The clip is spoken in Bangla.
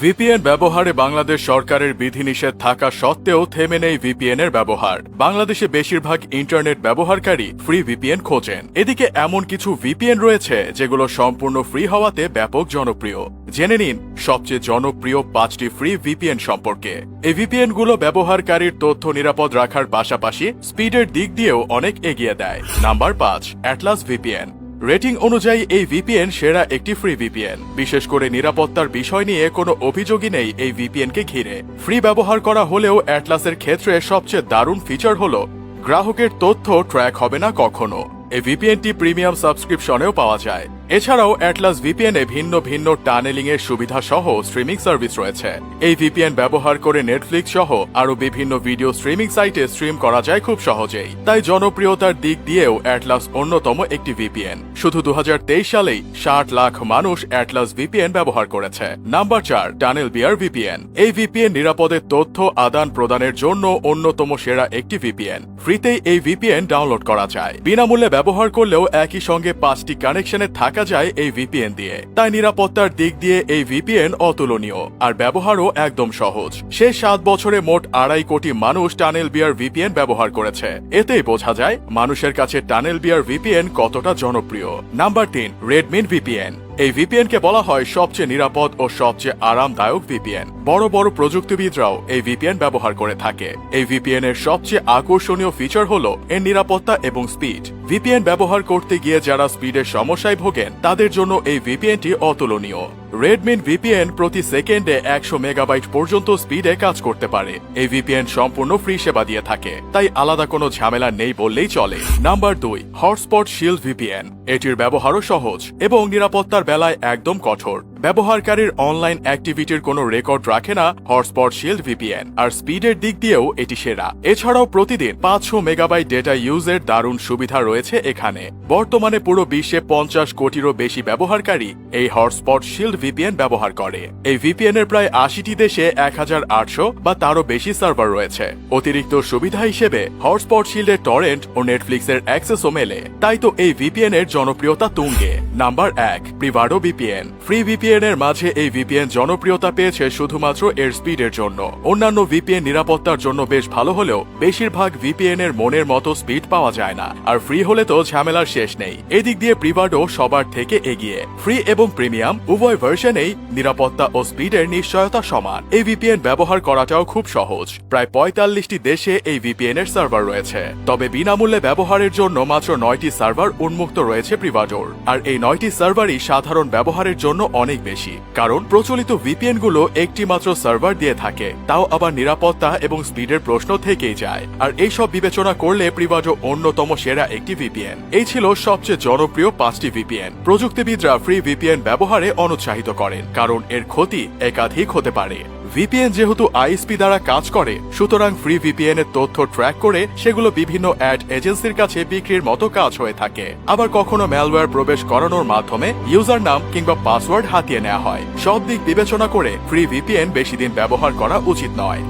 ভিপিএন ব্যবহারে বাংলাদেশ সরকারের বিধিনিষেধ থাকা সত্ত্বেও থেমে নেই ভিপিএন এর ব্যবহার। বাংলাদেশে বেশিরভাগ ইন্টারনেট ব্যবহারকারী ফ্রি ভিপিএন খোঁজেন। এদিকে এমন কিছু ভিপিএন রয়েছে যেগুলো সম্পূর্ণ ফ্রি হওয়াতে ব্যাপক জনপ্রিয়। জেনে নিন সবচেয়ে জনপ্রিয় পাঁচটি ফ্রি ভিপিএন সম্পর্কে। এই ভিপিএনগুলো ব্যবহারকারীর তথ্য নিরাপদ রাখার পাশাপাশি স্পিডের দিক দিয়েও অনেক এগিয়ে দেয়। নাম্বার পাঁচ অ্যাটলাস ভিপিএন রেটিং অনুযায়ী এই ভিপিএন সেরা একটি ফ্রি ভিপিএন বিশেষ করে নিরাপত্তার বিষয় নিয়ে কোনো অভিযোগই নেই এই ভিপিএনকে ঘিরে। ফ্রি ব্যবহার করা হলেও অ্যাটলাসের ক্ষেত্রে সবচেয়ে দারুণ ফিচার হল, গ্রাহকের তথ্য ট্র্যাক হবে না কখনো। এই ভিপিএনটি প্রিমিয়াম সাবস্ক্রিপশনেও পাওয়া যায়। এছাড়াও অ্যাটলাস ভিপিএনে ভিন্ন ভিন্ন টানেলিং এর সুবিধা সহ স্ট্রিমিং সার্ভিস রয়েছে এই ভিপিএন ব্যবহার করে নেটফ্লিক্স সহ আরও বিভিন্ন ভিডিও স্ট্রিমিং সাইটে স্ট্রিম করা যায় খুব সহজেই। তাই জনপ্রিয়তার দিক দিয়েও অ্যাটলাস অন্যতম একটি ভিপিএন শুধু দু সালেই ষাট লাখ মানুষ অ্যাটলাস ভিপিএন ব্যবহার করেছে। নাম্বার চার টানেল বিয়ার ভিপিএন এই ভিপিএন নিরাপদে তথ্য, আদান প্রদানের জন্য অন্যতম সেরা একটি ভিপিএন ফ্রিতেই এই ভিপিএন ডাউনলোড করা যায়। বিনামূল্যে ব্যবহার করলেও একই সঙ্গে পাঁচটি কানেকশনে থাকা যায় এই ভিপিএন দিয়ে। তাই নিরাপত্তার দিক দিয়ে এই ভিপিএন অতুলনীয়, আর ব্যবহারও একদম সহজ। শেষ সাত বছরে মোট আড়াই কোটি মানুষ টানেল বিয়ার ভিপিএন ব্যবহার করেছে। এতেই বোঝা যায়, মানুষের কাছে টানেল বিয়ার ভিপিএন কতটা জনপ্রিয়। নাম্বার তিন রেডমিন ভিপিএন এই ভিপিএন কে বলা হয় সবচেয়ে নিরাপদ ও সবচেয়ে আরামদায়ক ভিপিএন বড় বড় প্রযুক্তিবিদরাও এই ভিপিএন ব্যবহার করে থাকে। এই ভিপিএন এর সবচেয়ে আকর্ষণীয় ফিচার হলো এর নিরাপত্তা এবং স্পিড ভিপিএন ব্যবহার করতে গিয়ে যারা স্পিডের সমস্যায় ভোগেন, তাদের জন্য এই ভিপিএনটি অতুলনীয়। রেডমিন ভিপিএন প্রতি সেকেন্ডে একশো মেগাবাইট পর্যন্ত স্পিডে কাজ করতে পারে। এই ভিপিএন সম্পূর্ণ ফ্রি সেবা দিয়ে থাকে। তাই আলাদা কোনো ঝামেলা নেই বললেই চলে। নাম্বার দুই হটস্পট শিল্ড ভিপিএন এটির ব্যবহারও সহজ এবং নিরাপত্তার বেলায় একদম কঠোর। ব্যবহারকারীর অনলাইন অ্যাক্টিভিটির কোনো রেকর্ড রাখে না হটস্পট শিল্ড ভিপিএন আর স্পিডের দিক দিয়েও এটি সেরা। এছাড়াও প্রতিদিন পাঁচশো মেগাবাইট ডেটা ইউজের দারুণ সুবিধা রয়েছে এখানে। বর্তমানে পুরো বিশ্বে পঞ্চাশ কোটিরও বেশি ব্যবহারকারী এই হটস্পট শিল্ড ভিপিএন ব্যবহার করে। এই ভিপিএন এর প্রায় আশিটি দেশে এক হাজার আটশো বা তারও বেশি সার্ভার রয়েছে। অতিরিক্ত সুবিধা হিসেবে হটস্পট শিল্ডের টরেন্ট ও নেটফ্লিক্সের অ্যাক্সেসও মেলে। তাই তো এই ভিপিএন এর জনপ্রিয়তা তুঙ্গে। নাম্বার এক প্রিভাডো ভিপিএন ফ্রি ভিপিএন এর মাঝে এই ভিপিএন জনপ্রিয়তা পেয়েছে শুধুমাত্র এর স্পিডের জন্য। অন্যান্য ভিপিএন নিরাপত্তার জন্য বেশ ভালো হলেও বেশিরভাগ ভিপিএন এর মনের মতো স্পিড পাওয়া যায় না। আর ফ্রি হলে তো ঝামেলার শেষ নেই। এদিক দিয়ে প্রিভাডো সবার থেকে এগিয়ে। ফ্রি এবং প্রিমিয়াম উভয় ভার্সনেই নিরাপত্তা ও স্পিডের নিশ্চয়তা সমান। এই ভিপিএন ব্যবহার করাটাও খুব সহজ। প্রায় পঁয়তাল্লিশটি দেশে এই ভিপিএন এর সার্ভার রয়েছে। তবে বিনামূল্যে ব্যবহারের জন্য মাত্র নয়টি সার্ভার উন্মুক্ত রয়েছে প্রিভাডোর আর এই নয়টি সার্ভারই সাধারণ ব্যবহারের জন্য অনেক বেশি। কারণ প্রচলিত ভিপিএনগুলো একটি মাত্র সার্ভার দিয়ে থাকে, তাও আবার নিরাপত্তা এবং স্পিডের প্রশ্ন থেকেই যায়। আর এইসব বিবেচনা করলে প্রিভাজো অন্যতম সেরা একটি ভিপিএন। এই ছিল সবচেয়ে জনপ্রিয় পাঁচটি ভিপিএন। প্রযুক্তিবিদরা ফ্রি ভিপিএন ব্যবহারে অনুৎসাহিত করেন, কারণ এর ক্ষতি একাধিক হতে পারে। ভিপিএন যেহেতু আইএসপি দ্বারা কাজ করে, সুতরাং ফ্রি ভিপিএন এর তথ্য ট্র্যাক করে সেগুলো বিভিন্ন অ্যাড এজেন্সির কাছে বিক্রির মতো কাজ হয়ে থাকে। আবার কখনো ম্যালওয়্যার প্রবেশ করানোর মাধ্যমে ইউজার নাম কিংবা পাসওয়ার্ড হাতিয়ে নেওয়া হয়। সব দিক বিবেচনা করে ফ্রি ভিপিএন বেশি দিন ব্যবহার করা উচিত নয়।